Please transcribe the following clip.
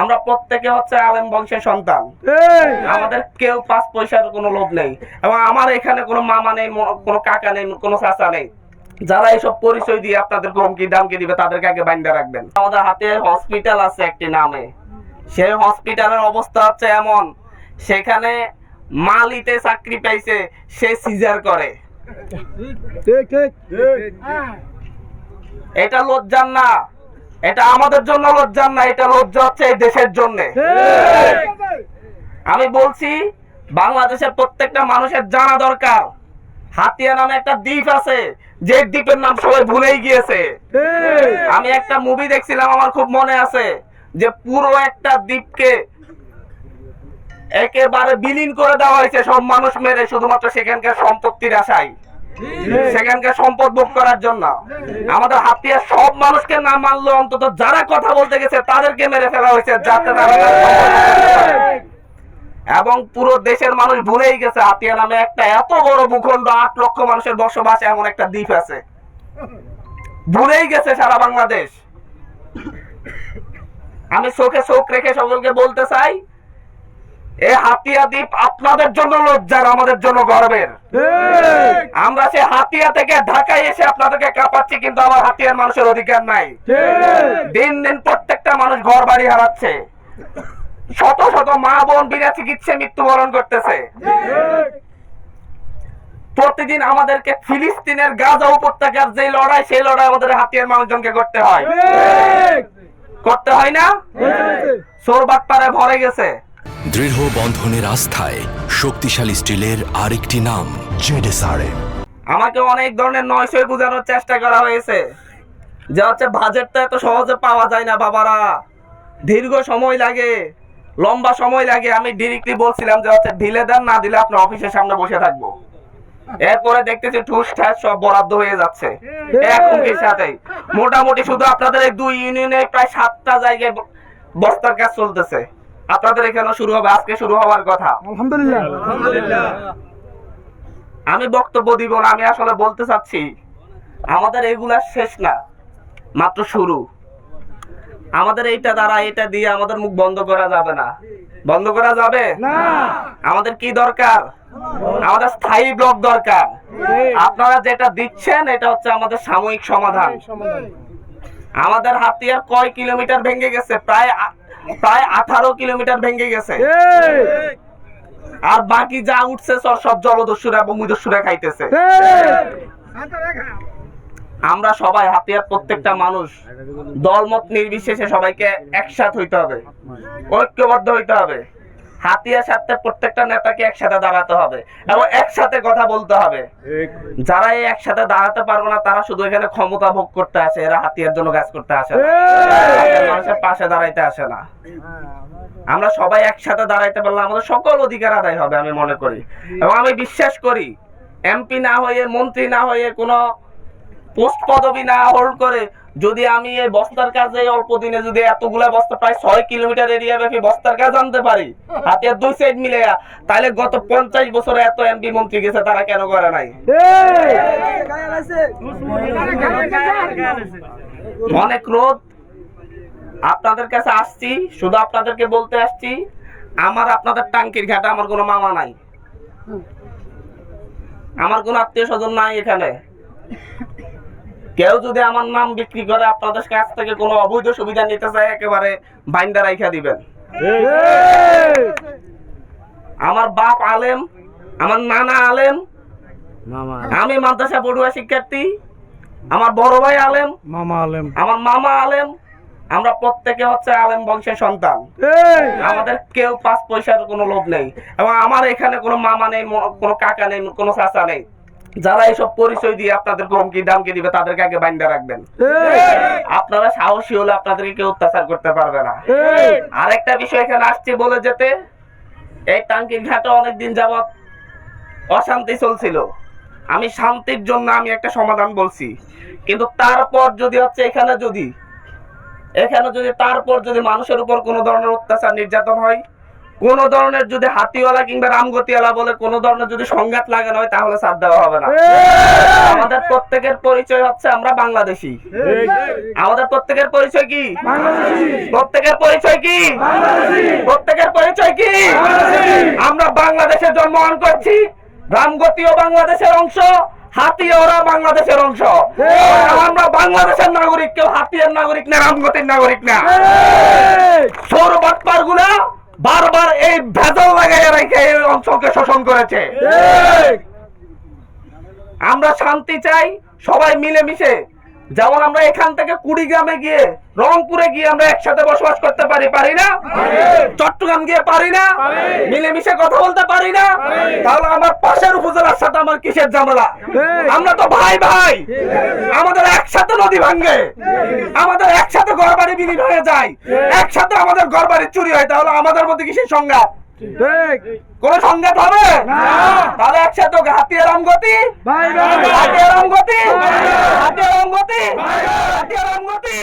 আমরা প্রত্যেকে হচ্ছে আলেম বংশের সন্তান। আমাদের কেউ পাঁচ পয়সার কোনো লোভ নেই। এবং আমার এখানে কোনো মামা নেই কোনো কাকা নেই কোনো চাচা নেই। যারা এইসব পরিচয় দিয়ে আপনাদের হুমকি দামকি দিবে তাদেরকে আগে বাইন্দা রাখবেন। আমাদের হাতে হসপিটাল আছে একটি নামে। সেই হসপিটালের অবস্থা হচ্ছে এমন। সেখানে মালিতে চাকরি পাইছে সে সিজার করে। এটা লজ্জার না। এটা আমাদের জন্য লজ্জার না এটা লজ্জা হচ্ছে এই দেশের জন্য। আমি বলছি বাংলাদেশের প্রত্যেকটা মানুষের জানা দরকার। হাতিয়া নামে একটা দ্বীপ আছে যে দ্বীপের নাম সবাই ভুলেই গিয়েছে। আমি একটা মুভি দেখছিলাম আমার খুব মনে আছে যে পুরো একটা দ্বীপকে একেবারে বিলীন করে দেওয়া হয়েছে সব মানুষ মেরে শুধুমাত্র সেখানকার সম্পত্তির আশায়। সেখানকার সম্পদ ভোগ করার জন্য। আমাদের সব মানুষকে না মানলো অন্তত যারা কথা বলতে গেছে তাদেরকে মেরে ফেলা হয়েছে যাতে তারা। এবং পুরো দেশের মানুষ ভুলেই গেছে হাতিয়া নামে একটা এত বড় ভূখণ্ড আট লক্ষ মানুষের বসবাস এমন একটা দ্বীপ আছে। ভুলেই গেছে সারা বাংলাদেশ। আমি চোখে চোখ রেখে সকলকে বলতে চাই এ হাতিয়া দ্বীপ আপনাদের জন্য লজ্জার আমাদের জন্য গর্বের। আমরা সে হাতিয়া থেকে ঢাকায় এসে আপনাদেরকে কাঁপাচ্ছি কিন্তু আমার হাতিয়ার মানুষের অধিকার নাই। দিন দিন প্রত্যেকটা মানুষ ঘর বাড়ি হারাচ্ছে। শত শত মা বোন বিনা চিকিৎসা মৃত্যুবরণ করতেছে। প্রতিদিন আমাদেরকে ফিলিস্তিনের গাজা উপত্যকার যে লড়াই সেই লড়াই আমাদের হাতিয়ার মানুষজনকে করতে হয়। করতে হয় না? সোরবাগ পারে ভরে গেছে। দৃঢ় বন্ধনের আস্থায় শক্তিশালী স্টিলের আরেকটি নাম, জেডেসআরএম। আমাকে অনেক ধরনের নয়সই বোঝানোর চেষ্টা করা হয়েছে। যে হচ্ছে বাজেটটা এত সহজে পাওয়া যায় না, বাবারা। দীর্ঘ সময় লাগে, লম্বা সময় লাগে। আমি ডিরেক্টলি বলছিলাম যে হচ্ছে ঢিলে দেন, না দিলে আপনার অফিসের সামনে বসে থাকব। এরপরে দেখতেছি ঠুস ঠাস সব বরাদ্দ হয়ে যাচ্ছে। এখন কি সাথেই। মোটামুটি শুধু আপনাদের দুই ইউনিয়নে প্রায় সাতটা জায়গায় বস্তার কাজ চলতেছে। আপনাদের এখানে শুরু হবে আজকে শুরু হওয়ার কথা। আলহামদুলিল্লাহ। আমি বক্তব্য দিব না আমি আসলে বলতে চাচ্ছি আমাদের এগুলা শেষ না মাত্র শুরু। আমাদের এইটা দ্বারা এটা দিয়ে আমাদের মুখ বন্ধ করা যাবে না। বন্ধ করা যাবে? আমাদের কি দরকার? আমাদের স্থায়ী ব্লক দরকার। আপনারা যেটা দিচ্ছেন এটা হচ্ছে আমাদের সাময়িক সমাধান। আমাদের হাতিয়ার কয় কিলোমিটার ভেঙে গেছে? প্রায় প্রায় আঠারো কিলোমিটার ভেঙে গেছে। আর বাকি যা উঠছে সব সব জলদস্যুরা এবং মুদস্যুরা খাইতেছে। আমরা সবাই হাতিয়ার প্রত্যেকটা মানুষ। দলমত নির্বিশেষে সবাইকে একসাথ হইতে হবে। ঐক্যবদ্ধ হইতে হবে। হাতিয়ার সাথে প্রত্যেকটা নেতাকে একসাথে দাঁড়াতে হবে এবং একসাথে কথা বলতে হবে। যারা এই একসাথে দাঁড়াতে পারব না তারা শুধু এখানে ক্ষমতা ভোগ করতে আসে এরা হাতিয়ার জন্য কাজ করতে আসে না। মানুষের পাশে দাঁড়াইতে আসে না। আমরা সবাই একসাথে দাঁড়াইতে পারলে আমাদের সকল অধিকার আদায় হবে আমি মনে করি। এবং আমি বিশ্বাস করি এমপি না হয়ে মন্ত্রী না হয়ে কোনো পোস্ট পদবি না হোল্ড করে যদি আমি এই বস্তার কাজে অল্প দিনে যদি এতগুলা বস্তা প্রায় ছয় কিলোমিটার এরিয়া ব্যাপী বস্তার কাজ আনতে পারি, হাতে দুই সাইড মিলে তাহলে গত পঞ্চাশ বছরে এত এমপি মন্ত্রী গেছে, তারা কেন করে নাই? অনেক রোদ। আপনাদের কাছে আসছি, শুধু আপনাদেরকে বলতে আসছি, আমার আপনাদের টাঙ্কির ঘাটে, আমার কোনো মামা নাই। আমার কোনো আত্মীয় স্বজন নাই এখানে। কেউ যদি আমার নাম বিক্রি করে আপনাদের কাছ থেকে কোনো অবৈধ সুবিধা নিতে চায় একেবারে বাইন্দা রাইখা দিবেন। আমার বাপ আলেম আমার নানা আলেম আমি মাদ্রাসা পড়ুয়া শিক্ষার্থী আমার বড় ভাই আলেম মামা আলেম। আমার মামা আলেম আমরা প্রত্যেকে হচ্ছে আলেম বংশের সন্তান। আমাদের কেউ পাঁচ পয়সার কোনো লোভ নেই। এবং আমার এখানে কোনো মামা নেই কোনো কাকা নেই কোনো চাচা নেই। যারা এইসব পরিচয় দিয়ে আপনাদের হুমকি দামকি দিবে তাদেরকে আগে বাইন্দা রাখবেন। আপনারা সাহসী হলে আপনাদেরকে কেউ অত্যাচার করতে পারবে না। আরেকটা বিষয় এখানে আসছে বলে যেতে এই টাঙ্কির ঘাটে অনেকদিন যাবৎ অশান্তি চলছিল। আমি শান্তির জন্য আমি একটা সমাধান বলছি। কিন্তু তারপর যদি হচ্ছে এখানে যদি এখানে যদি তারপর যদি মানুষের উপর কোনো ধরনের অত্যাচার নির্যাতন হয় কোন ধরনের যদি হাতিওয়ালা কিংবা রামগতিওয়ালা বলে কোন ধরনের যদি সংঘাত লাগানো হয় তাহলে সাথ দেওয়া হবে না। আমাদের প্রত্যেকের পরিচয় হচ্ছে আমরা বাংলাদেশি। আমাদের প্রত্যেকের পরিচয় কি? প্রত্যেকের পরিচয় কি? প্রত্যেকের পরিচয় কি? আমরা বাংলাদেশে জন্মগ্রহণ করছি রামগতিও বাংলাদেশের অংশ হাতি ওরা বাংলাদেশের অংশ। আমরা বাংলাদেশের নাগরিক কেউ হাতিয়ার নাগরিক না রামগতির নাগরিক না। এই ভেজাল লাগাই রেখে এই অঞ্চলকে শোষণ করেছে। আমরা শান্তি চাই সবাই মিলেমিশে যেমন আমরা এখান থেকে কুড়িগ্রামে গিয়ে রংপুরে গিয়ে আমরা একসাথে বসবাস করতে পারি পারি না? চট্টগ্রাম গিয়ে পারি না? মিলেমিশে কথা বলতে পারি না? তাহলে আমার পাশের উপজেলার সাথে আমার কিসের ঝামেলা? আমরা তো ভাই ভাই। আমাদের একসাথে নদী ভাঙ্গে আমাদের একসাথে ঘর বাড়ি বিলি হয়ে যায়। একসাথে আমাদের ঘর বাড়ি চুরি হয় তাহলে আমাদের মধ্যে কিসের সংঘাত? ঠিক। কোন সংঘাত হবে? তাহলে তো হাতিয়ে রামগতি হাতিয়ে রামগতি হাতিয়ে রামগতি হাতিয়ে রামগতি